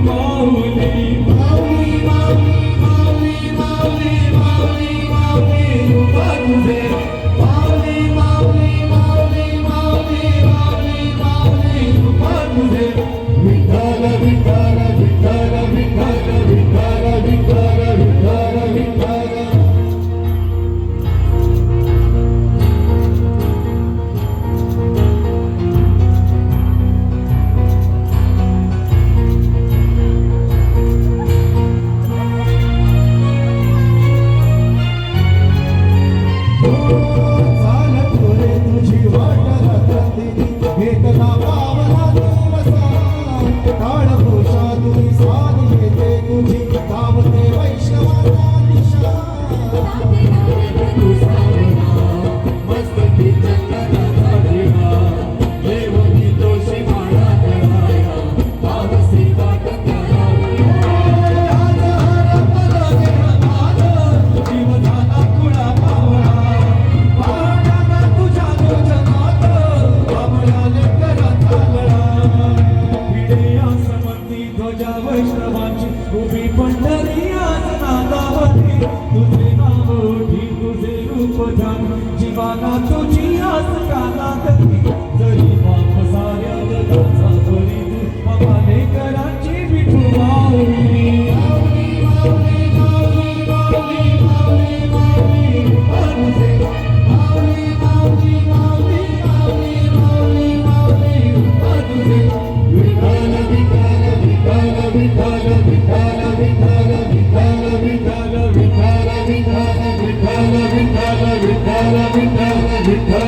Maury, Maury, Sadhu, Sadhu. चोजी आसकाला ते गरिबा भजऱ्यात दंतचोळीदी पाहाने कराची विठ्ठवा री पावी पावी पावी पावी पावी पावी पावी पावी पावी पावी Linda.